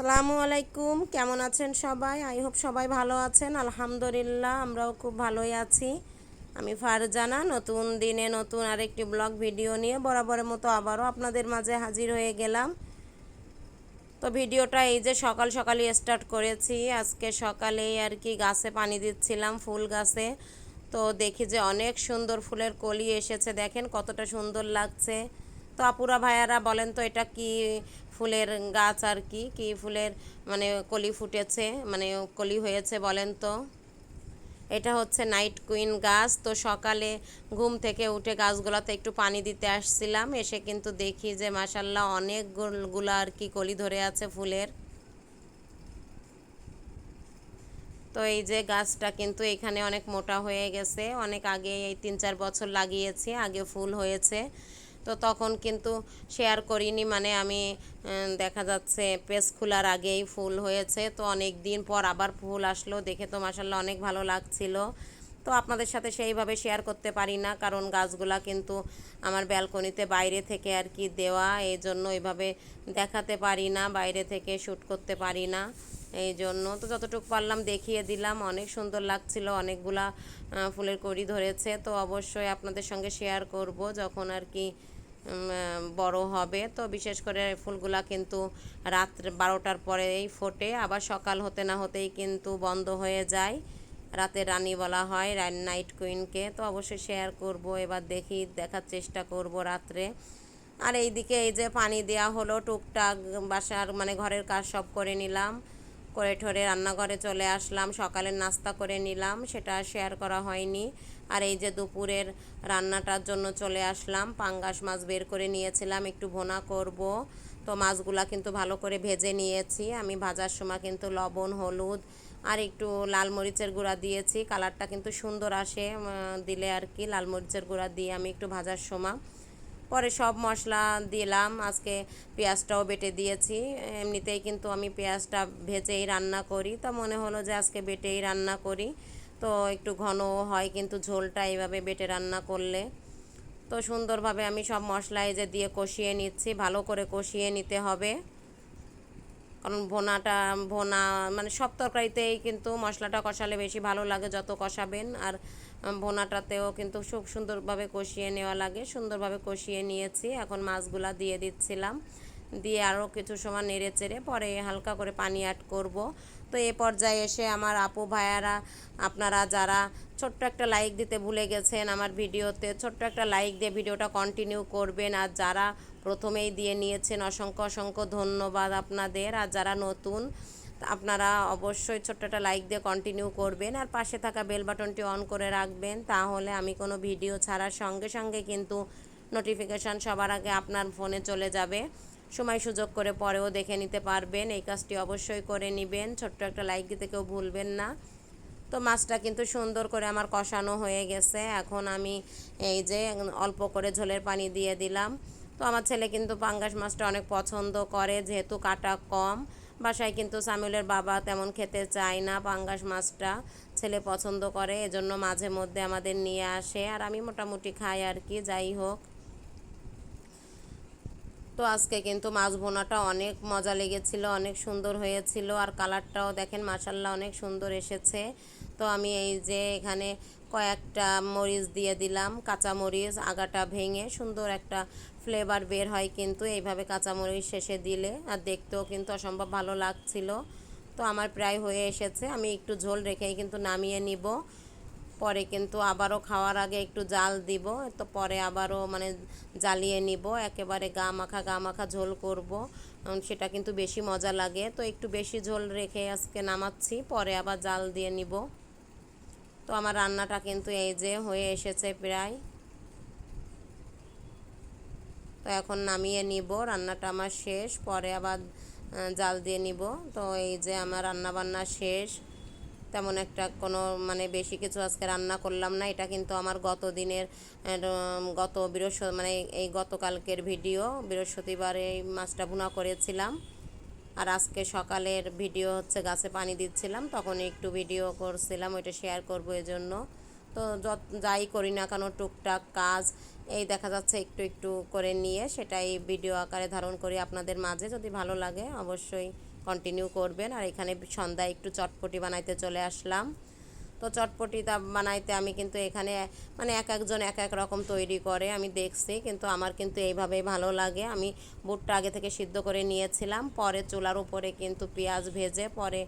আসসালামু আলাইকুম। কেমন আছেন সবাই? আই হোপ সবাই ভালো আছেন। আলহামদুলিল্লাহ, আমরাও খুব ভালোই আছি। আমি ফারজানা, নতুন দিনে নতুন আরেকটি ব্লগ ভিডিও নিয়ে বরাবরের মতো আবারও আপনাদের মাঝে হাজির হয়ে গেলাম। তো ভিডিওটা এই যে সকাল সকালই স্টার্ট করেছি। আজকে সকালেই আর কি গাছে পানি দিচ্ছিলাম, ফুল গাছে। তো দেখি যে অনেক সুন্দর ফুলের কলি এসেছে। দেখেন কতটা সুন্দর লাগছে। তো আপুরা ভাইয়ারা বলেন তো, এটা কি ফুলের গাছ আর কি? কি ফুলের মানে কলি ফুটেছে মানে কলি হয়েছে বলেন তো? এটা হচ্ছে নাইট কুইন গাছ। তো সকালে ঘুম থেকে উঠে গাছগুলোতে একটু পানি দিতে আসছিলাম। এসে কিন্তু দেখি যে মাসাল্লাহ অনেকগুলো আর কি কলি ধরে আছে ফুলের। তো এই যে গাছটা কিন্তু এখানে অনেক মোটা হয়ে গেছে। অনেক আগে এই তিন চার বছর লাগিয়েছি, আগে ফুল হয়েছে। তো তখন কিন্তু শেয়ার করিনি। মানে আমি দেখা যাচ্ছে পেজ খোলার আগেই ফুল হয়েছে। তো অনেক দিন পর আবার ফুল আসলো। দেখে তো মাসাল্লাহ অনেক ভালো লাগছিল। তো আপনাদের সাথে সেইভাবে শেয়ার করতে পারি না। কারণ গাছগুলা কিন্তু আমার ব্যালকনিতে বাইরে থেকে আর কি দেওয়া। এই জন্য ওইভাবে দেখাতে পারি না, বাইরে থেকে শ্যুট করতে পারি না। এই জন্য তো যতটুকু পারলাম দেখিয়ে দিলাম। অনেক সুন্দর লাগছিল। অনেকগুলা ফুলের কড়ি ধরেছে। তো অবশ্যই আপনাদের সঙ্গে শেয়ার করব। যখন আর কি বড় হবে। তো বিশেষ করে ফুলগুলা কিন্তু রাত্রে বারোটার পরেই ফোটে। আবার সকাল হতে না হতেই কিন্তু বন্ধ হয়ে যায়। রাতে রানী বলা হয় নাইট কুইনকে। তো অবশ্যই শেয়ার করব, এবার দেখি, দেখার চেষ্টা করব রাত্রে। আর এইদিকে এই যে পানি দেওয়া হলো, টুকটাক বাসার মানে ঘরের কাজ সব করে নিলাম। করে ঠরে রান্নাঘরে চলে আসলাম, সকালের নাস্তা করে নিলাম, সেটা শেয়ার করা হয়নি। আর এই যে দুপুরের রান্নাটার জন্য চলে আসলাম, পাঙ্গাস মাছ বের করে নিয়েছিলাম, একটু ভোনা করব। তো মাছগুলা কিন্তু ভালো করে ভেজে নিয়েছি। আমি ভাজার সময় কিন্তু লবণ, হলুদ আর একটু লাল মরিচের গুঁড়া দিয়েছি। কালারটা কিন্তু সুন্দর আসে দিলে আর কি, লাল মরিচের গুঁড়া দিয়ে আমি একটু ভাজার সময়। পরে সব মশলা দিলাম, আজকে পেঁয়াজটাও বেটে দিয়েছি। এমনিতেই কিন্তু আমি পেঁয়াজটা ভেজেই রান্না করি। তা মনে হলো যে আজকে বেটেই রান্না করি। তো একটু ঘন হয় কিন্তু ঝোলটা এইভাবে বেটে রান্না করলে। তো সুন্দরভাবে আমি সব মশলা এই যে দিয়ে কষিয়ে নিচ্ছি, ভালো করে কষিয়ে নিতে হবে। কারণ ভোনাটা, ভোনা মানে সব তরকারিতেই কিন্তু মশলাটা কষালে বেশি ভালো লাগে যত কষাবেন। আর ভোনাটাতেও কিন্তু খুব সুন্দরভাবে কষিয়ে নেওয়া লাগে। সুন্দরভাবে কষিয়ে নিয়েছি। এখন মাছগুলা দিয়ে দিচ্ছিলাম। দিয়ে আরও কিছু সময় নেড়ে চেড়ে পরে হালকা করে পানি অ্যাড করব। তো এ পর্যায়ে এসে আমার আপু ভাইয়ারা, আপনারা যারা ছোট্ট একটা লাইক দিতে ভুলে গেছেন আমার ভিডিওতে, ছোট্ট একটা লাইক দিয়ে ভিডিওটা কন্টিনিউ করবেন। আর যারা প্রথমেই দিয়ে নিয়েছেন অসংখ্য অসংখ্য ধন্যবাদ আপনাদের। আর যারা নতুন, আপনারা অবশ্যই ছোট্ট একটা লাইক দিয়ে কন্টিনিউ করবেন আর পাশে থাকা বেল বাটনটি অন করে রাখবেন। তাহলে আমি কোনো ভিডিও ছাড়ার সঙ্গে সঙ্গে কিন্তু নোটিফিকেশান সবার আগে আপনার ফোনে চলে যাবে। সময় সুযোগ করে পরেও দেখে নিতে পারবেন। এই কাজটি অবশ্যই করে নেবেন। ছোট্ট একটা লাইক দিতে কেউ ভুলবেন না। তো মাছটা কিন্তু সুন্দর করে আমার কষানো হয়ে গেছে। এখন আমি এই যে অল্প করে ঝোলের পানি দিয়ে দিলাম। তো আমার ছেলে কিন্তু পাঙ্গাস মাছটা অনেক পছন্দ করে, যেহেতু কাটা কম। বাসায় কিন্তু সামিউলের বাবা তেমন খেতে চায় না পাঙ্গাস মাছটা, ছেলে পছন্দ করে, এজন্য মাঝে মধ্যে আমাদের নিয়ে আসে। আর আমি মোটামুটি খাই আর কি, যাই হোক। তো আজকে কিন্তু মাছ বোনাটা অনেক মজা লেগেছিল, অনেক সুন্দর হয়েছিল। আর কালারটাও দেখেন মাসাল্লাহ অনেক সুন্দর এসেছে। তো আমি এই যে এখানে কয়েকটা মরিচ দিয়ে দিলাম কাঁচা মরিচ আগাটা ভেঙে সুন্দর একটা ফ্লেভার বের হয় কিন্তু এইভাবে কাঁচা মরিচ শেষে দিলে, আর দেখতেও কিন্তু অসম্ভব ভালো লাগছিল। তো আমার প্রায় হয়ে এসেছে, আমি একটু ঝোল রেখেই কিন্তু নামিয়ে নিব। পরে কিন্তু আবারও খাওয়ার আগে একটু জাল দিব, তো পরে আবারও মানে জ্বালিয়ে নিব, একেবারে গা মাখা গা মাখা ঝোল করব। সেটা কিন্তু বেশি মজা লাগে। তো একটু বেশি ঝোল রেখে আজকে নামাচ্ছি, পরে আবার জাল দিয়ে নিব। তো আমার রান্নাটা কিন্তু এই যে হয়ে এসেছে প্রায়। তো এখন নামিয়ে নিব, রান্নাটা আমার শেষ, পরে আবার জাল দিয়ে নিব। তো এই যে আমার রান্না বান্না শেষ। তেমন একটা কোনো মানে বেশি কিছু আজকে রান্না করলাম না। এটা কিন্তু আমার গত দিনের গত বৃহস্পতি মানে এই গতকালকের ভিডিও, বৃহস্পতিবার এই মাছটা ভুনা করেছিলাম। আর আজকে সকালের ভিডিও হচ্ছে গাছে পানি দিচ্ছিলাম তখন একটু ভিডিও করছিলাম, ওইটা শেয়ার করব এজন্য। তো যত, যাই করি না কেন, টুকটাক কাজ, এই দেখা যাচ্ছে একটু একটু করে নিয়ে সেটাই ভিডিও আকারে ধারণ করি আপনাদের মাঝে। যদি ভালো লাগে অবশ্যই কন্টিনিউ করবেন। আর এখানে সন্ধ্যায় একটু চটপটি বানাইতে চলে আসলাম। তো চটপটিটা বানাইতে আমি কিন্তু এখানে মানে এক একজন এক এক রকম তৈরি করে আমি দেখছি। কিন্তু আমার কিন্তু এইভাবে ভালো লাগে। আমি বুটটা আগে থেকে সিদ্ধ করে নিয়েছিলাম। পরে চুলার উপরে কিন্তু পেঁয়াজ ভেজে পরে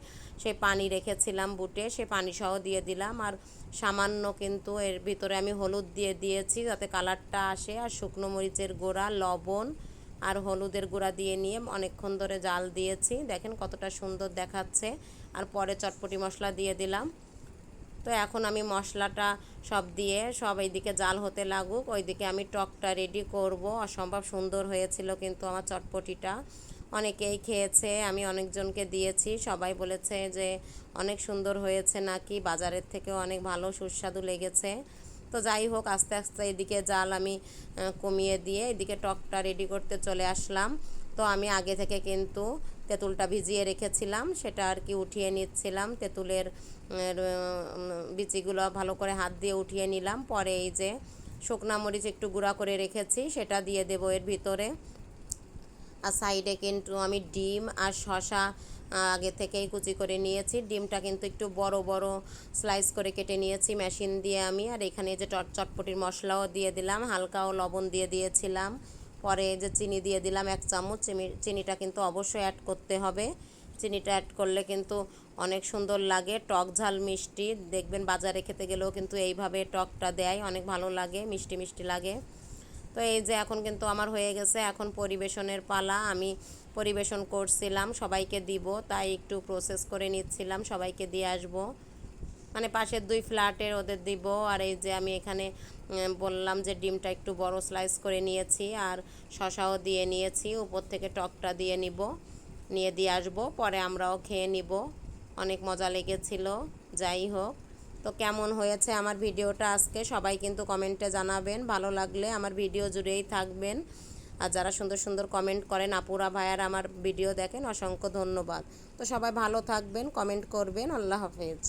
সেই পানি রেখেছিলাম বুটে। সে পানি সহ দিয়ে দিলাম। আর সামান্য কিন্তু এর ভিতরে আমি হলুদ দিয়ে দিয়েছি যাতে কালারটা আসে। আর শুকনো মরিচের গোড়া, লবণ আর হলুদের গুঁড়া দিয়ে নিয়ে অনেকক্ষণ ধরে জাল দিয়েছি। দেখেন কতটা সুন্দর দেখাচ্ছে। আর পরে চটপটি মশলা দিয়ে দিলাম। তো এখন আমি মশলাটা সব দিয়ে সব এইদিকে জাল হতে লাগুক। ওইদিকে আমি টকটা রেডি করব। অসম্ভব সুন্দর হয়েছিল কিন্তু আমার চটপটিটা। অনেকেই খেয়েছে, আমি অনেকজনকে দিয়েছি। সবাই বলেছে যে অনেক সুন্দর হয়েছে নাকি? বাজারের থেকেও অনেক ভালো, সুস্বাদু লেগেছে। তো যাই হোক, আস্তে আস্তে এদিকে জাল আমি কমিয়ে দিয়ে এদিকে টকটা রেডি করতে চলে আসলাম। তো আমি আগে থেকে কিন্তু তেঁতুলটা ভিজিয়ে রেখেছিলাম, সেটা আর কি উঠিয়ে নিচ্ছিলাম। তেঁতুলের বিচিগুলো ভালো করে হাত দিয়ে উঠিয়ে নিলাম। পরে এই যে শুকনা মরিচ একটু গুঁড়া করে রেখেছি, সেটা দিয়ে দেবো এর ভিতরে। আর সাইডে কিন্তু আমি ডিম আর শশা আগে থেকেই কুচি করে নিয়েছি। ডিমটা কিন্তু একটু বড় বড় স্লাইস করে কেটে নিয়েছি মেশিন দিয়ে আমি। আর এখানে যে চট, চটপটির মশলাও দিয়ে দিলাম, হালকাও লবণ দিয়ে দিয়েছিলাম। পরে যে চিনি দিয়ে দিলাম এক চামচ চিনি চিনিটা কিন্তু অবশ্যই অ্যাড করতে হবে। চিনিটা অ্যাড করলে কিন্তু অনেক সুন্দর লাগে, টক ঝাল মিষ্টি। দেখবেন বাজারে খেতে গেলেও কিন্তু এইভাবে টকটা দেয়, অনেক ভালো লাগে, মিষ্টি মিষ্টি লাগে। তো এই যে এখন কিন্তু আমার হয়ে গেছে, এখন পরিবেশনের পালা। আমি পরিবেশন করছিলাম, সবাইকে দিব, তাই একটু প্রসেস করে নিচ্ছিলাম, সবাইকে দিয়ে আসব। মানে পাশের দুই ফ্ল্যাটের ওদের দিব, আর এই যে আমি এখানে বললাম যে ডিমটা একটু বড় স্লাইস করে নিয়েছি, আর শশাও দিয়ে নিয়েছি, উপর থেকে টকটা দিয়ে নিব, নিয়ে দিয়ে আসব, পরে আমরাও খেয়ে নিব। অনেক মজা লেগেছিল, যাই হোক। তো কেমন হয়েছে আমার ভিডিওটা আজকে? সবাই কিন্তু কমেন্টে জানাবেন। ভালো লাগলে আমার ভিডিও জুড়েই থাকবেন। আর যারা সুন্দর সুন্দর কমেন্ট করেন, আপুরা ভাইয়ার আমার ভিডিও দেখেন, অসংখ্য ধন্যবাদ। তো সবাই ভালো থাকবেন, কমেন্ট করবেন। আল্লাহ হাফেজ।